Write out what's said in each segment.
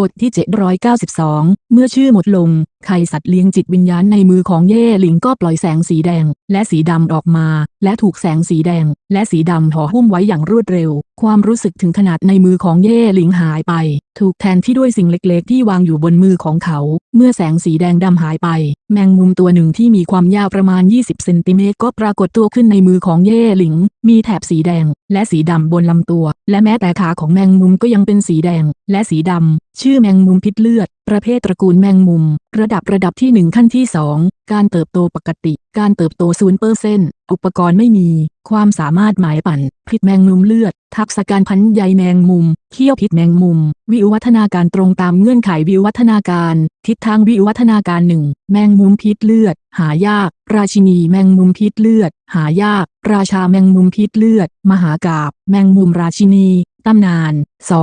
บทที่ 792 เมื่อชื่อหมดลง ไข่สัตว์เลี้ยงจิตวิญญาณในมือของเย่หลิงก็ปล่อยแสงสีแดง และสีดำออกมา และถูกแสงสีแดง และสีดำห่อหุ้มไว้อย่างรวดเร็ว ความรู้สึกถึงขนาดในมือของเย่หลิงหายไป ถูกแทนที่ด้วยสิ่งเล็กๆ ที่วางอยู่บนมือของเขา เมื่อแสงสีแดงดำหายไป แมงมุมตัวหนึ่งที่มีความยาวประมาณ 20 เซนติเมตรก็ปรากฏตัวขึ้นในมือของเย่หลิง มีแถบสีแดง และสีดำบนลำตัว และแม้แต่ขาของแมงมุมก็ยังเป็นสีแดง และสีดำชื่อแมงมุมพิษเลือด ประเภทตระกูลแมงมุม ระดับระดับที่ 1 ขั้นที่ 2 การเติบโตปกติ การเติบโตศูนย์เปอร์เซนต์อุปกรณ์ไม่มี ความสามารถหมายปั่น พิษแมงมุมเลือด ทักษะการพันใยแมงมุม เขี้ยวพิษแมงมุม วิวัฒนาการตรงตามเงื่อนไขวิวัฒนาการ ทิศทางวิวัฒนาการหนึ่ง แมงมุมพิษเลือด หายาก ราชินีแมงมุมพิษเลือด หายาก ราชาแมงมุมพิษเลือด มหากาบ แมงมุมราชินี ตำนาน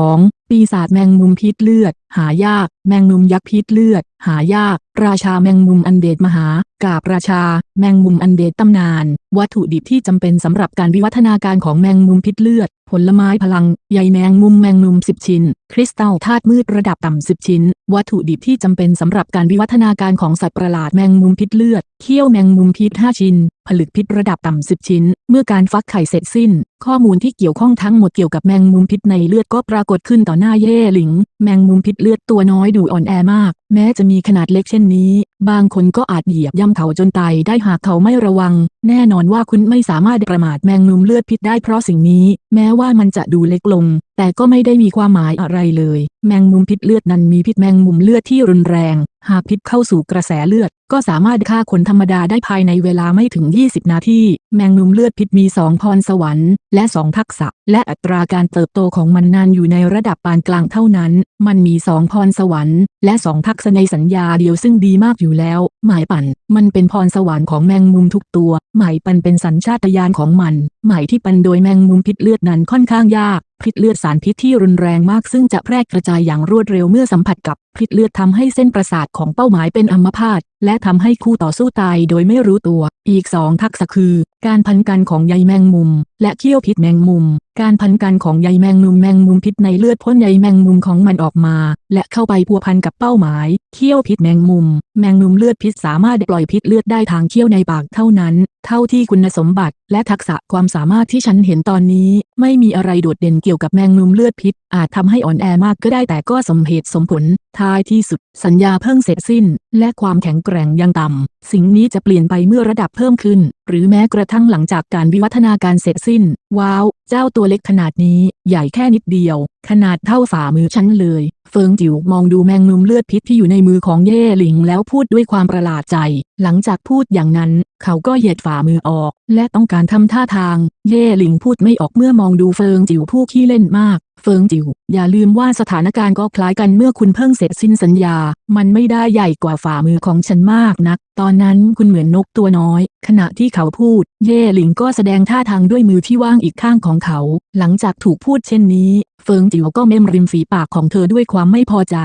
2. ปีศาจแมงมุมพิษเลือด หายาก แมงมุมยักษ์พิษเลือด หายาก ราชาแมงมุมอันเดดมหากาบราชา แมงมุมอันเดดตำนาน วัตถุดิบที่จำเป็นสำหรับการวิวัฒนาการของแมงมุมพิษเลือด ผลไม้พลัง ใยแมงมุมแมงมุม 10 ชิ้น คริสตัลธาตุมืดระดับต่ำ 10 ชิ้น วัตถุดิบที่จำเป็นสำหรับการวิวัฒนาการของสัตว์ประหลาดแมงมุมพิษเลือด เขี้ยวแมงมุมพิษ 5 ชิ้น ผลึกพิษระดับต่ำ10ชิ้น เมื่อการฟักไข่เสร็จสิ้น ข้อมูลที่เกี่ยวข้องทั้งหมดเกี่ยวกับแมงมุมพิษในเลือดก็ปรากฏขึ้นต่อหน้าเย่หลิง แมงมุมพิษเลือดตัวน้อยดูอ่อนแอมาก แม้จะมีขนาดเล็กเช่นนี้ บางคนก็อาจเหยียบย่ำเขาจนตายได้หากเขาไม่ระวัง แน่นอนว่าคุณไม่สามารถประมาทแมงมุมเลือดพิษได้เพราะสิ่งนี้ แม้ว่ามันจะดูเล็กลงแต่ก็ไม่ได้มีความหมายอะไรเลย แมงมุมพิษเลือดนั้นมีพิษแมงมุมเลือดที่รุนแรง หากพิษเข้าสู่กระแสเลือด ก็สามารถฆ่าคนธรรมดาได้ภายในเวลาไม่ถึง 20 นาที แมงมุมเลือดพิษมี2พรสวรรค์ และ2ทักษะ และอัตราการเติบโตของมันนานอยู่ในระดับปานกลางเท่านั้น มันมี2พรสวรรค์ และ2ทักษะในสัญญาเดียวซึ่งดีมากอยู่แล้ว หมายปั่น มันเป็นพรสวรรค์ของแมงมุมทุกตัว หมายปั่นเป็นสัญชาตญาณของมัน หมายที่ปั่นโดยแมงมุมพิษเลือดนั้นค่อนข้างยาก พิษเลือดสารพิษที่รุนแรงมากซึ่งจะแพร่กระจายอย่างรวดเร็วเมื่อสัมผัสกับ พิษเลือดทำให้เส้นประสาทของเป้าหมายเป็นอัมพาตและทำให้คู่ต่อสู้ตายโดยไม่รู้ตัว อีกสองทักษะคือ การพันกันของใยแมงมุม และเขี้ยวพิษแมงมุม การพันกันของใยแมงมุมแมงมุมพิษในเลือดพ่นใยแมงมุมของมันออกมา และเข้าไปพัวพันกับเป้าหมาย เขี้ยวพิษแมงมุม แมงมุมเลือดพิษสามารถปล่อยพิษเลือดได้ทางเขี้ยวในปากเท่านั้น เท่าที่คุณสมบัติและทักษะความสามารถที่ฉันเห็นตอนนี้ ไม่มีอะไรโดดเด่นเกี่ยวกับแมงมุมเลือดพิษ อาจทำให้อ่อนแอมากก็ได้แต่ก็สมเหตุสมผลทายที่สุด สัญญาเพิ่งเสร็จสิ้น และความแข็งแกร่งยังต่ำ สิ่งนี้จะเปลี่ยนไปเมื่อระดับเพิ่มขึ้น หรือแม้กระทั่งหลังจากการวิวัฒนาการเสร็จสิ้น ว้าว เจ้าตัวเล็กขนาดนี้ ใหญ่แค่นิดเดียว ขนาดเท่าฝ่ามือฉันเลย เฟิงจิ๋วมองดูแมงมุมเลือดพิษที่อยู่ในมือของเย่หลิงแล้วพูดด้วยความประหลาดใจ หลังจากพูดอย่างนั้น เขาก็เหยียดฝ่ามือออก และต้องการทำท่าทาง เย่หลิงพูดไม่ออกเมื่อมองดูเฟิงจิ๋วผู้ขี้เล่นมาก เฟิงจิ๋วอย่าลืมว่าสถานการณ์ก็คล้ายกันเมื่อคุณเพิ่งเสร็จสิ้นสัญญา มันไม่ได้ใหญ่กว่าฝ่ามือของฉันมากนัก ตอนนั้นคุณเหมือนนกตัวน้อย ขณะที่เขาพูด เย่หลิงก็แสดงท่าทางด้วยมือที่ว่างอีกข้างของเขา หลังจากถูกพูดเช่นนี้ เฟิงจิ๋วก็เม้มริมฝีปากของเธอด้วยความไม่พอใจ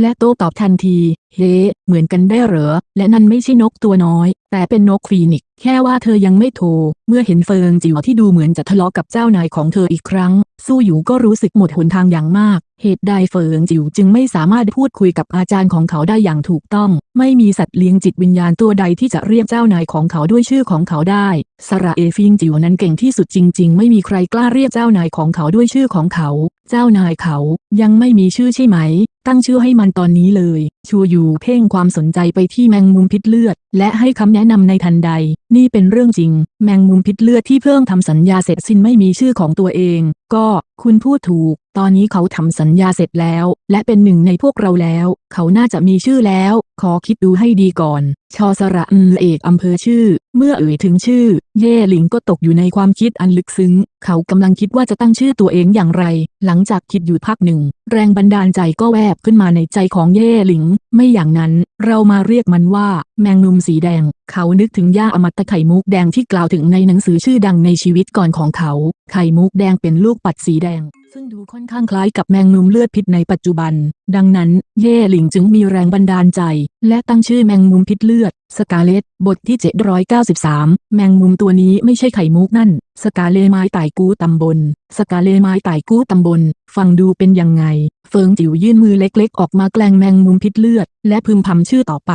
และโต้ตอบทันที เฮ้เหมือนกันได้เหรอ และนั่นไม่ใช่นกตัวน้อย แต่เป็นนกฟีนิกแค่ว่าเธอยังไม่โทร เมื่อเห็นเฟิงจิ๋วที่ดูเหมือนจะทะเลาะกับเจ้านายของเธออีกครั้ง สู้อยู่ก็รู้สึกหมดหนทางอย่างมาก เหตุใดเฟิงจิ๋วจึงไม่สามารถพูดคุยกับอาจารย์ของเขาได้อย่างถูกต้อง ไม่มีสัตว์เลี้ยงจิตวิญญาณตัวใดที่จะเรียกเจ้านายของเขาด้วยชื่อของเขาได้ สระเอฟิงจิ๋วนั้นเก่งที่สุดจริง ๆ ไม่มีใครกล้าเรียกเจ้านายของเขาด้วยชื่อของเขา เจ้านายเขายังไม่มีชื่อใช่ไหม ตั้งชื่อให้มันตอนนี้เลย ชูยูเพ่งความสนใจไปที่แมงมุมพิษเลือด และให้คำแนะนำในทันใด นี่เป็นเรื่องจริง แมงมุมพิษเลือดที่เพิ่งทำสัญญาเสร็จสิ้นไม่มีชื่อของตัวเองก็คุณพูดถูก ตอนนี้เขาทำสัญญาเสร็จแล้ว และเป็นหนึ่งในพวกเราแล้ว เขาน่าจะมีชื่อแล้ว ขอคิดดูให้ดีก่อน ชอสระอืมเอกอำเภอชื่อ เมื่อเอ่ยถึงชื่อ เย่หลิงก็ตกอยู่ในความคิดอันลึกซึ้ง เขากำลังคิดว่าจะตั้งชื่อตัวเองอย่างไร หลังจากคิดอยู่พักหนึ่ง แรงบันดาลใจก็แวบขึ้นมาในใจของเย่หลิง ไม่อย่างนั้นเรามาเรียกมันว่า แมงมุมสีแดง เขานึกถึงย่าอมตะไข่มุกแดงที่กล่าวถึงในหนังสือชื่อดังในชีวิตก่อนของเขา ไข่มุกแดงเป็นลูกปัดสีแดง ซึ่งดูค่อนข้างคล้ายกับแมงมุมเลือดพิษในปัจจุบัน ดังนั้น เย่หลิงจึงมีแรงบันดาลใจ และตั้งชื่อแมงมุมพิษเลือด สกาเลตบทที่ 793 แมงมุมตัวนี้ไม่ใช่ไข่มุกนั่น สกาเลไม้ไต่กู้ตำบล สกาเลไม้ไต่กู้ตำบล ฟังดูเป็นยังไง เฟิงจิ๋วยื่นมือเล็กๆ ออกมาแกล้งแมงมุมพิษเลือด และพึมพำชื่อต่อไป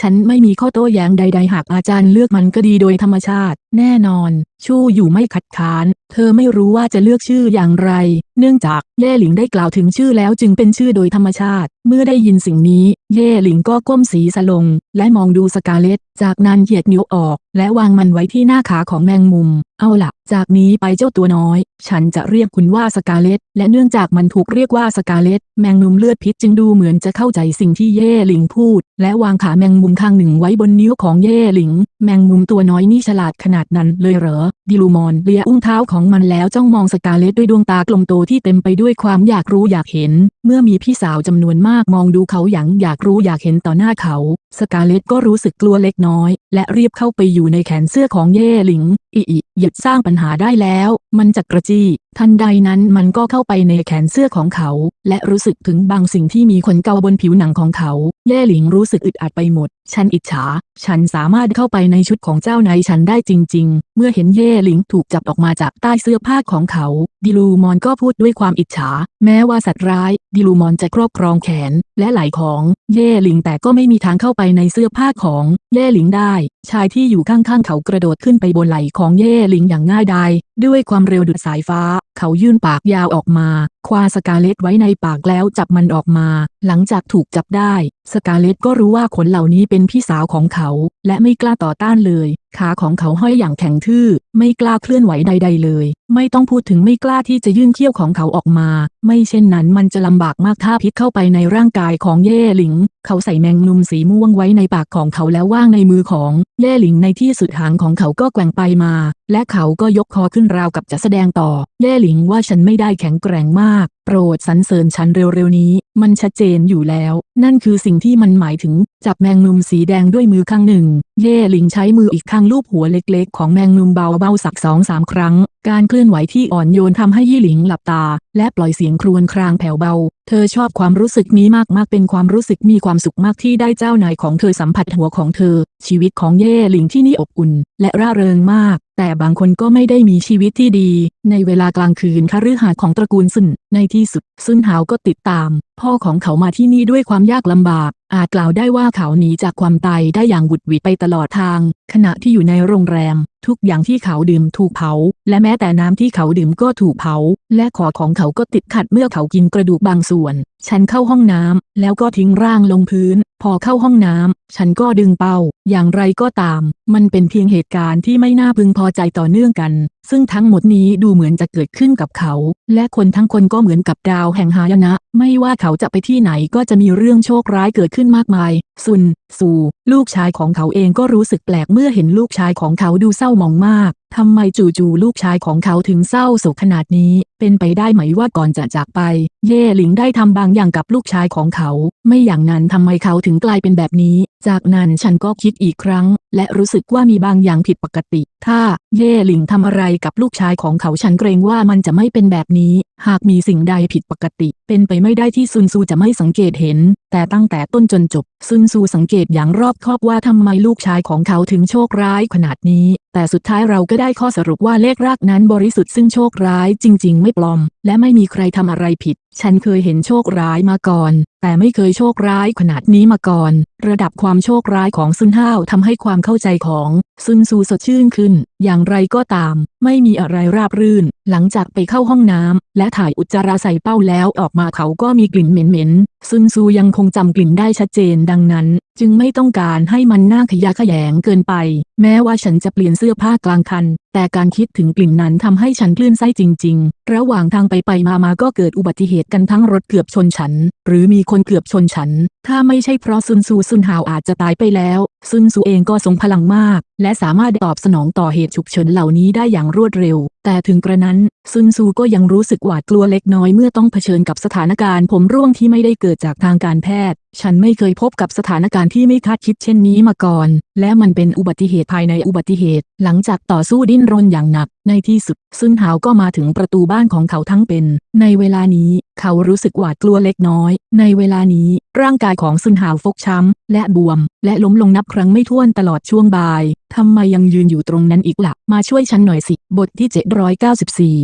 ฉันไม่มีข้อโต้แย้งใด ๆ หากอาจารย์เลือกมันก็ดีโดยธรรมชาติ แน่นอน ชู่อยู่ไม่ขัดค้าน เธอไม่รู้ว่าจะเลือกชื่ออย่างไร เนื่องจากเย่หลิงได้กล่าวถึงชื่อแล้วจึงเป็นชื่อโดยธรรมชาติ เมื่อได้ยินสิ่งนี้ เย่หลิงก็ก้มศีรษะลง และมองดูสกาเลตจากนั้นเหยียดนิ้วออก และวางมันไว้ที่หน้าขาของแมงมุม เอาล่ะจากนี้ไปเจ้าตัวน้อย ฉันจะเรียกคุณว่าสกาเลตและเนื่องจากมันถูกเรียกว่าสกาเลตแมงมุมเลือดพิษจึงดูเหมือนจะเข้าใจสิ่งที่เย่หลิงพูด และวางขาแมงมุมข้างหนึ่งไว้บนนิ้วของเย่หลิง แมงมุมตัวน้อยนี่ฉลาดขนาดนั้นเลยเหรอ ดิลูมอนเลียอุ้งเท้าของมันแล้วจ้องมองสกาเลตด้วยดวงตากลมโตที่เต็มไปด้วยความอยากรู้อยากเห็น เมื่อมีพี่สาวจำนวนมากมองดูเขาอย่างอยากรู้อยากเห็นต่อหน้าเขา สกาเลตก็รู้สึกกลัวเล็กน้อย และรีบเข้าไปอยู่ในแขนเสื้อของเย่หลิง อีอีหยุดสร้างปัญหาได้แล้ว มันจักกระจี้ ทันใดนั้นมันก็เข้าไปในแขนเสื้อของเขา และรู้สึกถึงบางสิ่งที่มีขนเกาบนผิวหนังของเขา เย่หลิงรู้สึกอึดอัดไปหมด ฉันอิจฉา ฉันสามารถเข้าไปในชุดของเจ้านายฉันได้จริง ๆ เมื่อเห็นเย่หลิงถูกจับออกมาจากใต้เสื้อผ้าของเขา ดิลูมอนก็พูดด้วยความอิจฉา แม้ว่าสัตว์ร้าย ดิลูมอนจะครอบครองแขน และไหล่ของ เย่หลิงแต่ก็ไม่มีทางเข้าไปในเสื้อผ้าของ เย่หลิงได้ ชายที่อยู่ข้างๆเขากระโดดขึ้นไปบนไหล่ของเย่หลิงอย่างง่ายดายด้วยความเร็วดุดสายฟ้าเขายื่นปากยาวออกมา คว้าสกาเลตไว้ในปากแล้วจับมันออกมา หลังจากถูกจับได้ สกาเลตก็รู้ว่าขนเหล่านี้เป็นพี่สาวของเขา และไม่กล้าต่อต้านเลย ขาของเขาห้อยอย่างแข็งทื่อ ไม่กล้าเคลื่อนไหวใด ๆ เลย ไม่ต้องพูดถึงไม่กล้าที่จะยื่นเขี้ยวของเขาออกมา ไม่เช่นนั้นมันจะลำบากมากถ้าพิษเข้าไปในร่างกายของเย่หลิง เขาใส่แมงมุมสีม่วงไว้ในปากของเขาแล้วว่างในมือของเย่หลิงในที่สุดหางของเขาก็แกว่งไปมา และเขาก็ยกคอขึ้นราวกับจะแสดงต่อ เย่หลิงว่าฉันไม่ได้แข็งแกร่งมากโปรดสรรเสริญฉันเร็วๆนี้ มันชัดเจนอยู่แล้ว นั่นคือสิ่งที่มันหมายถึง จับแมงมุมสีแดงด้วยมือข้างหนึ่ง เย่หลิงใช้มืออีกข้างลูบหัวเล็กๆ ของแมงมุมเบาๆสักสองสามครั้ง การเคลื่อนไหวที่อ่อนโยนทำให้ยี่หลิงหลับตา และปล่อยเสียงครวญครางแผ่วเบา ธอชอบความรู้สึกนี้มากๆ เป็นความรู้สึกมีความสุขมากที่ได้เจ้านายของเธอสัมผัสหัวของเธอ ชีวิตของเย่หลิงที่นี่อบอุ่น และร่าเริงมาก แต่บางคนก็ไม่ได้มีชีวิตที่ดี ในเวลากลางคืนคฤหาสน์ของตระกูลซุนในที่สุดซุนหาวก็ติดตามพ่อของเขามาที่นี่ด้วยความยากลำบาก อาจกล่าวได้ว่าเขาหนีจากความตายได้อย่างหวุดหวิดไปตลอดทาง ขณะที่อยู่ในโรงแรม ทุกอย่างที่เขาดื่มถูกเผา และแม้แต่น้ำที่เขาดื่มก็ถูกเผา และคอของเขาก็ติดขัดเมื่อเขากินกระดูกบางส่วน ฉันเข้าห้องน้ำแล้วก็ทิ้งร่างลงพื้น พอเข้าห้องน้ำฉันก็ดึงเป้า อย่างไรก็ตามมันเป็นเพียงเหตุการณ์ที่ไม่น่าพึงพอใจต่อเนื่องกัน ซึ่งทั้งหมดนี้ดูเหมือนจะเกิดขึ้นกับเขา และคนทั้งคนก็เหมือนกับดาวแห่งหายนะ ไม่ว่าเขาจะไปที่ไหนก็จะมีเรื่องโชคร้ายเกิดขึ้นมากมาย ซุน ซูลูกชายของเขาเองก็รู้สึกแปลกเมื่อเห็นลูกชายของเขาดูเศร้าหมองมากทำไมจู่ๆลูกชายของเขาถึงเศร้าโศกขนาดนี้ เป็นไปได้ไหมว่าก่อนจะจากไป เย่หลิงได้ทำบางอย่างกับลูกชายของเขา ไม่อย่างนั้นทำไมเขาถึงกลายเป็นแบบนี้ จากนั้นฉันก็คิดอีกครั้ง และรู้สึกว่ามีบางอย่างผิดปกติ ถ้าเย่หลิงทำอะไรกับลูกชายของเขาฉันเกรงว่ามันจะไม่เป็นแบบนี้ หากมีสิ่งใดผิดปกติ เป็นไปไม่ได้ที่ซุนซูจะไม่สังเกตเห็น แต่ตั้งแต่ต้นจนจบ ซุนซูสังเกตอย่างรอบคอบว่าทำไมลูกชายของเขาถึงโชคร้ายขนาดนี้ แต่สุดท้ายเราก็ได้ข้อสรุปว่าเลขรากนั้นบริสุทธิ์ซึ่งโชคร้ายจริง ๆ ไม่ปลอม และไม่มีใครทำอะไรผิด ฉันเคยเห็นโชคร้ายมาก่อน แต่ไม่เคยโชคร้ายขนาดนี้มาก่อน ระดับความโชคร้ายของซุนห้าวทำให้ความเข้าใจของ ซุนซูสดชื่นขึ้น อย่างไรก็ตาม ไม่มีอะไรราบรื่นหลังจากไปเข้าห้องน้ำและถ่ายอุจจาระใส่เป้าแล้วออกมาเขาก็มีกลิ่นเหม็นๆซุนซูยังคงจำกลิ่นได้ชัดเจนดังนั้น จึงไม่ต้องการให้มันน่าขยะแขยงเกินไป แม้ว่าฉันจะเปลี่ยนเสื้อผ้ากลางคัน แต่การคิดถึงกลิ่นนั้นทำให้ฉันคลื่นไส้จริง ๆ ระหว่างทางไปไปมามาก็เกิดอุบัติเหตุกันทั้งรถเกือบชนฉัน หรือมีคนเกือบชนฉัน ถ้าไม่ใช่เพราะซุนซูซุนฮาวอาจจะตายไปแล้ว ซุนซูเองก็ทรงพลังมาก และสามารถตอบสนองต่อเหตุฉุกเฉินเหล่านี้ได้อย่างรวดเร็ว แต่ถึงกระนั้นนั้นซุนซูก็ยังรู้สึกหวาดกลัวเล็กน้อยเมื่อต้องเผชิญกับสถานการณ์ผมร่วงที่ไม่ได้เกิดจากทางการแพทย์ ฉันไม่เคยพบกับสถานการณ์ที่ไม่คาดคิดเช่นนี้มาก่อน และมันเป็นอุบัติเหตุภายในอุบัติเหตุ หลังจากต่อสู้ดิ้นรนอย่างหนัก ในที่สุด ซุนหาวก็มาถึงประตูบ้านของเขาทั้งเป็น ในเวลานี้ เขารู้สึกหวาดกลัวเล็กน้อย ในเวลานี้ ร่างกายของซุนหาวฟกช้ำ และบวม และล้มลงนับครั้งไม่ถ้วนตลอดช่วงบ่ายทำไมยังยืนอยู่ตรงนั้นอีกละ่ะ มาช่วยฉันหน่อยสิ บทที่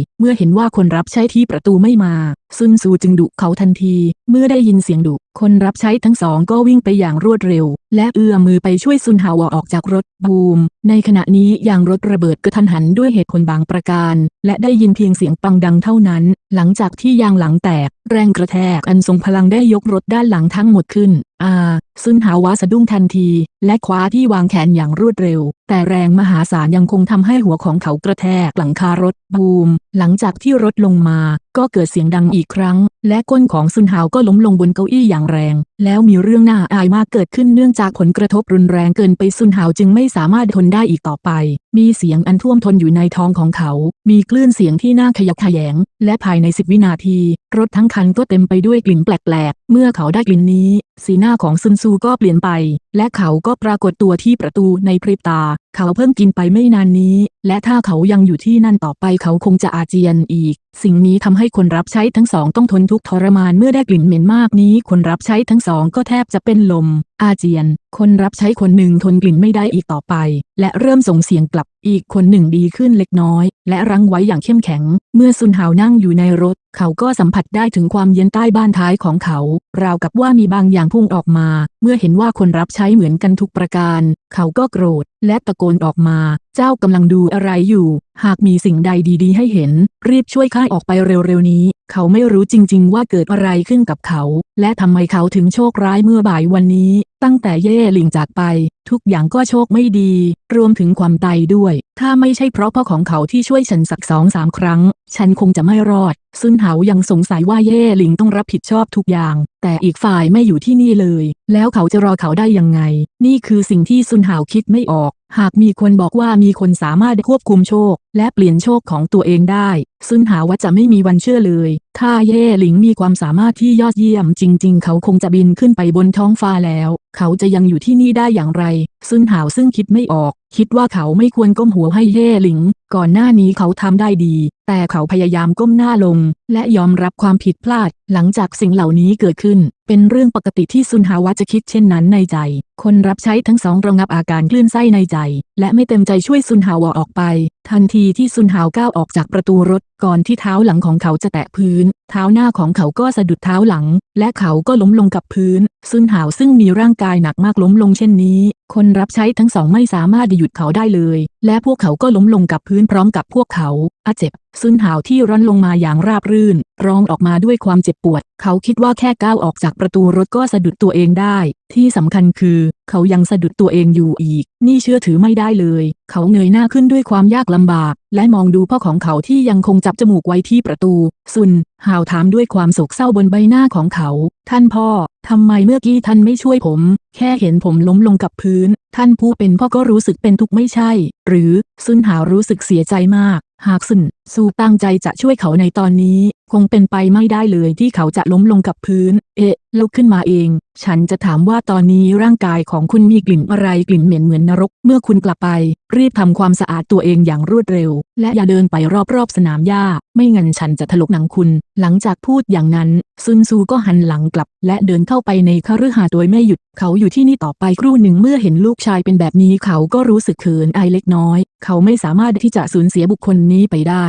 794 เมื่อเห็นว่าคนรับใช้ที่ประตูไม่มาซุนซูจึงดุเขาทันที เมื่อได้ยินเสียงดุ คนรับใช้ทั้งสองก็วิ่งไปอย่างรวดเร็ว และเอื้อมมือไปช่วยซุนฮาวออกจากรถบูม ในขณะนี้ยางรถระเบิดกระทันหันด้วยเหตุผลบางประการ และได้ยินเพียงเสียงปังดังเท่านั้น หลังจากที่ยางหลังแตก แรงกระแทกอันทรงพลังได้ยกรถด้านหลังทั้งหมดขึ้น อาซุนหาวะสะดุ้งทันที และคว้าที่วางแขนอย่างรวดเร็ว แต่แรงมหาศาลยังคงทำให้หัวของเขากระแทกหลังคารถบูม หลังจากที่รถลงมา ก็เกิดเสียงดังอีกครั้ง และก้นของซุนหาวก็ล้มลงบนเก้าอี้อย่างแรง แล้วมีเรื่องน่าอายมากเกิดขึ้นเนื่องจากผลกระทบรุนแรงเกินไปซุนหาวจึงไม่สามารถทนได้อีกต่อไปมีเสียงอันท่วมทนอยู่ในท้องของเขา มีคลื่นเสียงที่น่าขยักขยง และภายในสิบวินาที รถทั้งคันก็เต็มไปด้วยกลิ่นแปลกๆ เมื่อเขาได้กลิ่นนี้ สีหน้าของซุนซูก็เปลี่ยนไป และเขาก็ปรากฏตัวที่ประตูในพริบตา เขาเพิ่งกินไปไม่นานนี้ และถ้าเขายังอยู่ที่นั่นต่อไปเขาคงจะอาเจียนอีก สิ่งนี้ทำให้คนรับใช้ทั้งสองต้องทนทุกข์ทรมานเมื่อได้กลิ่นเหม็นมากนี้ คนรับใช้ทั้งสองก็แทบจะเป็นลม อาเจียน คนรับใช้คนหนึ่งทนกลิ่นไม่ได้อีกต่อไป และเริ่มส่งเสียงกลับ อีกคนหนึ่งดีขึ้นเล็กน้อย และรั้งไว้อย่างเข้มแข็ง เมื่อซุนหาวนั่งอยู่ในรถ เขาก็สัมผัสได้ถึงความเย็นใต้บ้านท้ายของเขา ราวกับว่ามีบางอย่างพุ่งออกมา เมื่อเห็นว่าคนรับใช้เหมือนกันทุกประการ เขาก็โกรธ และตะโกนออกมา เจ้ากำลังดูอะไรอยู่ หากมีสิ่งใดดีๆ ให้เห็น รีบช่วยข้าออกไปเร็วๆนี้ เขาไม่รู้จริง ๆ ว่าเกิดอะไรขึ้นกับเขา และทำไมเขาถึงโชคร้ายเมื่อบ่ายวันนี้ ตั้งแต่เย่หลิงจากไป ทุกอย่างก็โชคไม่ดี รวมถึงความตายด้วย ถ้าไม่ใช่เพราะพ่อของเขาที่ช่วยฉันสักสองสามครั้ง ฉันคงจะไม่รอด ซุนเหายังสงสัยว่าเย่หลิงต้องรับผิดชอบทุกอย่าง แต่อีกฝ่ายไม่อยู่ที่นี่เลย แล้วเขาจะรอเขาได้ยังไง นี่คือสิ่งที่ซุนเหาคิดไม่ออก หากมีคนบอกว่ามีคนสามารถควบคุมโชค และเปลี่ยนโชคของตัวเองได้ ซุนหาว่าจะไม่มีวันเชื่อเลย ถ้าเย่หลิงมีความสามารถที่ยอดเยี่ยม จริง ๆ เขาคงจะบินขึ้นไปบนท้องฟ้าแล้ว เขาจะยังอยู่ที่นี่ได้อย่างไร ซุนหาวซึ่งคิดไม่ออก คิดว่าเขาไม่ควรก้มหัวให้เย่หลิง ก่อนหน้านี้เขาทำได้ดี แต่เขาพยายามก้มหน้าลง และยอมรับความผิดพลาด หลังจากสิ่งเหล่านี้เกิดขึ้น เป็นเรื่องปกติที่ซุนฮาวะจะคิดเช่นนั้นในใจ คนรับใช้ทั้งสองระงับอาการคลื่นไส้ในใจ และไม่เต็มใจช่วยซุนฮาวะออกไป ทันทีที่ซุนฮาวก้าวออกจากประตูรถ ก่อนที่เท้าหลังของเขาจะแตะพื้น เท้าหน้าของเขาก็สะดุดเท้าหลัง และเขาก็ล้มลงกับพื้น ซุนหาวซึ่งมีร่างกายหนักมากล้มลงเช่นนี้ คนรับใช้ทั้งสองไม่สามารถหยุดเขาได้เลย และพวกเขาก็ล้มลงกับพื้นพร้อมกับพวกเขาอาเจ็บซุนหาวที่ร่อนลงมาอย่างราบรื่น ร้องออกมาด้วยความเจ็บปวด เขาคิดว่าแค่ก้าวออกจากประตูรถก็สะดุดตัวเองได้ ที่สำคัญคือ เขายังสะดุดตัวเองอยู่อีก นี่เชื่อถือไม่ได้เลย เขาเงยหน้าขึ้นด้วยความยากลำบาก และมองดูพ่อของเขาที่ยังคงจับจมูกไว้ที่ประตู ซุนหาวถามด้วยความโศกเศร้าบนใบหน้าของเขา ท่านพ่อทำไมเมื่อกี้ท่านไม่ช่วยผม แค่เห็นผมล้มลงกับพื้น ท่านผู้เป็นพ่อก็รู้สึกเป็นทุกข์ไม่ใช่ หรือซุนหาวรู้สึกเสียใจมาก หากซุน ซูตั้งใจจะช่วยเขาในตอนนี้ คงเป็นไปไม่ได้เลยที่เขาจะล้มลงกับพื้น เอ๊ะ ลุกขึ้นมาเอง ฉันจะถามว่าตอนนี้ร่างกายของคุณมีกลิ่นอะไรกลิ่นเหม็นเหมือนนรก เมื่อคุณกลับไป รีบทำความสะอาดตัวเองอย่างรวดเร็ว และอย่าเดินไปรอบๆสนามหญ้า ไม่งั้นฉันจะถลกหนังคุณ หลังจากพูดอย่างนั้น ซุนซูก็หันหลังกลับ และเดินเข้าไปในคฤหาสน์โดยไม่หยุด เขาอยู่ที่นี่ต่อไปครู่หนึ่งเมื่อเห็นลูกชายเป็นแบบนี้เขาก็รู้สึกเขินอายเล็กน้อย เขาไม่สามารถที่จะสูญเสียบุคคลนี้ไปได้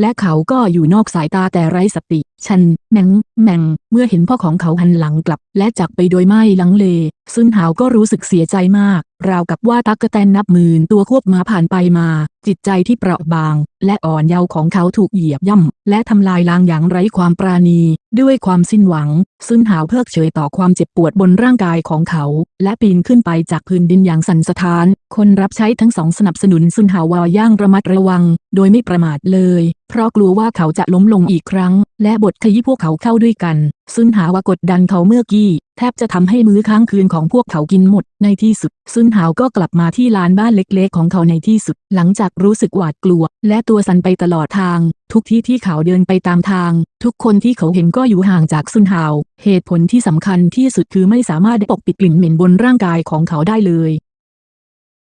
และเขาก็อยู่นอกสายตาแต่ไร้สติ ฉัน แมง แมง เมื่อเห็นพ่อของเขาหันหลังกลับ และจากไปโดยไม่ลังเลซุนหาวก็รู้สึกเสียใจมาก ราวกับว่าตักกะแตนนับหมื่นตัวควบมาผ่านไปมา จิตใจที่เปราะบาง และอ่อนเยาว์ของเขาถูกเหยียบย่ำ และทำลายล้างอย่างไร้ความปราณี ด้วยความสิ้นหวังซุนหาวเพิกเฉยต่อความเจ็บปวดบนร่างกายของเขา และปีนขึ้นไปจากพื้นดินอย่างสันสะท้าน คนรับใช้ทั้งสองสนับสนุนซุนหาวาย่างระมัดระวัง โดยไม่ประมาทเลยเพราะกลัวว่าเขาจะล้มลงอีกครั้ง และบทขยี้พวกเขาเข้าด้วยกันซุนหาวากดดันเขาเมื่อกี้ แทบจะทำให้มื้อค้างคืนของพวกเขากินหมด ในที่สุดซุนหาวก็กลับมาที่ลานบ้านเล็กๆ ของเขาในที่สุด หลังจากรู้สึกหวาดกลัว และตัวสั่นไปตลอดทาง ทุกที่ที่เขาเดินไปตามทาง ทุกคนที่เขาเห็นก็อยู่ห่างจากซุนหาว เหตุผลที่สำคัญที่สุดคือไม่สามารถปกปิดกลิ่นเหม็นบนร่างกายของเขาได้เลย